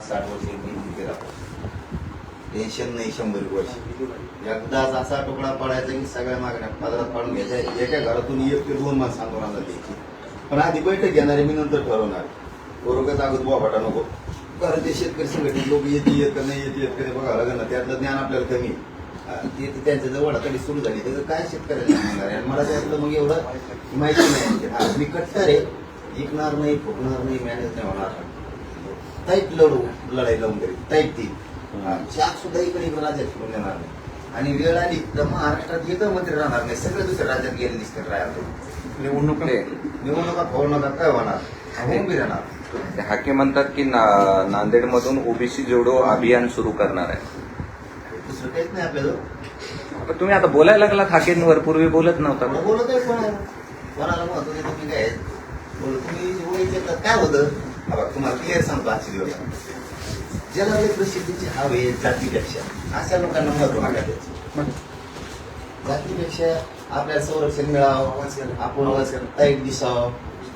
साठ वर्ष टेन्शन नाही शंभर वर्ष एकदाच असा तुकडा पडायचा की सगळ्या मागण्या पदरात पाडून घ्यायच्या. एका घरातून एक ते दोन माणसं आंदोलनाला द्यायची. पण आधी बैठक घेणारे मी नंतर ठरवणार. बरोबर अगोदर बोभाटा नको. कारण ते शेतकरी संघटित लोक येते येत का नाही येत येत का बघा बघावं लागेल ना. त्यातलं ज्ञान आपल्याला कमी ते त्यांच्या जवळ कधी सुरू झाली. तर काय शेतकऱ्याला सांगणार आहे? आणि मला त्यातलं मग एवढं माहिती नाही. मी कट्टर आहे. ऐकणार नाही फुकणार नाही मॅनेज नाही होणार. टाईट लढू. लढाई लावून तरी टाईट ती चाक सुद्धा इकडे इकडे राज्यात फिरून देणार नाही. आणि वेळ आली तर महाराष्ट्रात एकच मंत्री राहणार नाही. सगळे दुसऱ्या राज्यात गेले दिसतात राहतो निवडणूक? निवडणुका फोड नका काय होणार? होऊन बी राहणार. हाके म्हणतात की ना- नांदेडमधून ओबीसी जोडो अभियान सुरू करणार आहे. दुसरं काहीच नाही आपल्याला तुम्ही आता बोलायला लागलात हाकेंवर पूर्वी बोलत नव्हता. बोलत आहे कोणाला कोणाला महत्त्व देतो तुम्ही काय? बोल तुम्ही काय होतं? हा तुम्हाला क्लिअर सांगतो आजची दिवस ज्याला लय प्रसिद्धीची हवे जातीपेक्षा अशा लोकांना महत्त्व द्यायचं जातीपेक्षा आपल्याला संरक्षण मिळावं आपण टाईट दिसावं.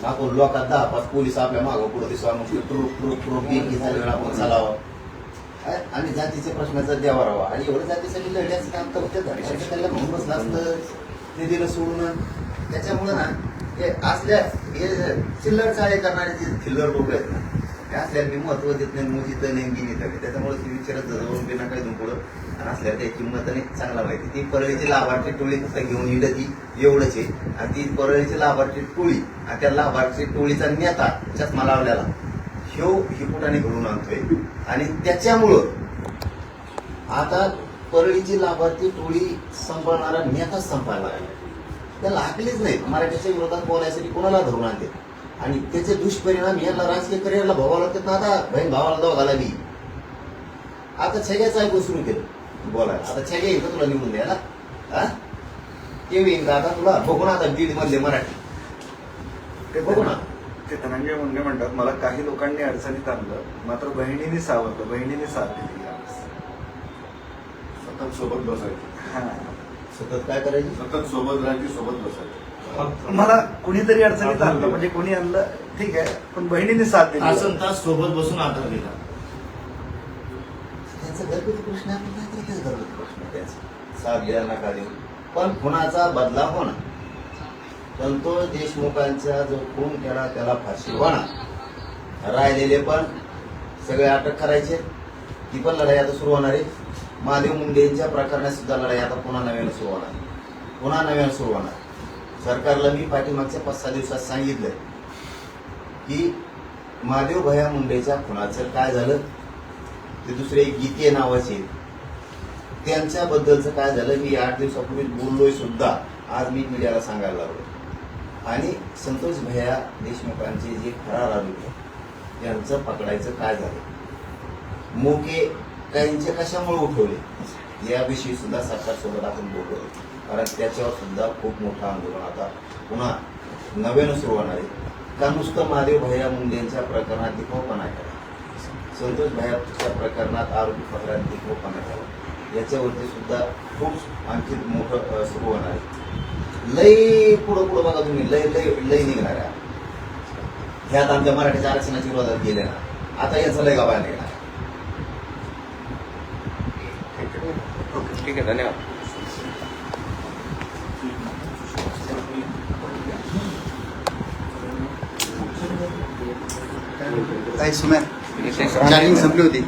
आपण लोकात दहा पाच पोलीस आपल्या मागं पुढे दिसावं मग ट्रुप ट्रुप ट्रुप एक झालं आपण चालावं. आणि जातीच्या प्रश्नाचा द्यावा राहावा आणि एवढं जातीसाठी लढण्याचं काम तर त्याला म्हणून नसतं ते दिलं सोडून. त्याच्यामुळं ना हे असल्या हे चिल्लर चाळे करणारे जे चिल्लर लोक आहेत ना ते असल्या मी महत्त्व देत नाही मुजीत नाही गिनीत नाही त्याच्यामुळे ती विचारत जाऊन बिना काही दोन पुढं? आणि असल्या त्या किंमत नाही चांगला माहिती. ती परळीची लाभार्थी टोळी फक्त घेऊन येईल ती एवढंच आहे. आणि ती परळीची लाभार्थी टोळी आणि त्या लाभार्थी टोळीचा नेता चष्मा लावलेला ह्यो हिपुटाने घडून आणतोय. आणि त्याच्यामुळं आता परळीची लाभार्थी टोळी संपवणारा नेताच संपायला लागला. त्याला हाकलीच नाही मराठीच्या विरोधात बोलायसाठी कोणाला धरून आणते? आणि त्याचे दुष्परिणाम यांना राजकीय करिअरला भावाला लागतात ना आता बहीण भावाला दोघाला बी आता छग्याचं ऐकून सुरू केलं बोलायला. आता छग्या येईल का तुला निवडून द्यायला? हा? केव्हा येईल का आता तुला? बघू ना आता बीड मधले मराठी. ते बघू ना. ते धनंजय मुंडे म्हणतात मला काही लोकांनी अडचणीत आणलं मात्र बहिणीने सावरलं. बहिणीने साथ दिली. सतत सोबत बसायचं. हा. सतत काय करायची? सतत सोबत राहायची सोबत बसायचं. मला कुणीतरी अडचणीत आणलं म्हणजे कोणी आणलं ठीक आहे पण बहिणीने साथ दिली. तासन तास सोबत बसून आधार दिला. त्यांचा घरगुती प्रश्न आहे, आपण काय तरी त्याचा घरगुती प्रश्न आहे त्यांचा. साथ घ्या नका देऊ. पण खुनाचा बदला होणार? संतोष देशमुखांचा जो खून केला त्याला फाशी होणार. राहिलेले पण सगळे अटक करायचे. ती पण लढाई आता सुरू होणार आहे. महादेव मुंडेंच्या प्रकरणात सुद्धा लढाई आता पुन्हा नव्यानं सुरू होणार. पुन्हा नव्यानं सुरू होणार. सरकारला मी पाठीमागच्या पाच सहा दिवसात सांगितलं की महादेव भया मुंडेच्या खुनाचं काय झालं? ते दुसरे एक गीते नावाचे. त्यांच्याबद्दलचं काय झालं? मी आठ दिवसापूर्वी बोललोय सुद्धा. आज मी मीडियाला सांगायला लागलो आणि संतोष भैया देशमुखांचे जे फरार आरोपी यांचं पकडायचं काय झालं? मोके काहींचे कशामुळे उठवले? याविषयी सुद्धा सरकारसोबत आपण बोललो कारण त्याच्यावर सुद्धा खूप मोठं आंदोलन आता पुन्हा नव्यानं सुरू होणार आहे. का नुसतं महादेव भैया मुंडेंच्या प्रकरणात दिखावपणा करा संतोष भैयाच्या प्रकरणात आरोपी पत्रात दिखावपणा करा याच्यावरती सुद्धा खूप आणखी मोठं सुरू होणार आहे. लय पुढं पुढं बघा तुम्ही. लय लय लय निघणार आहे. ह्यात आमच्या मराठीच्या आरक्षणाच्या विरोधात गेले ना. आता याचं लय गावा निघणार आहे. ठीक आहे धन्यवाद. काही सुम्या चार्जिंग संपली होती.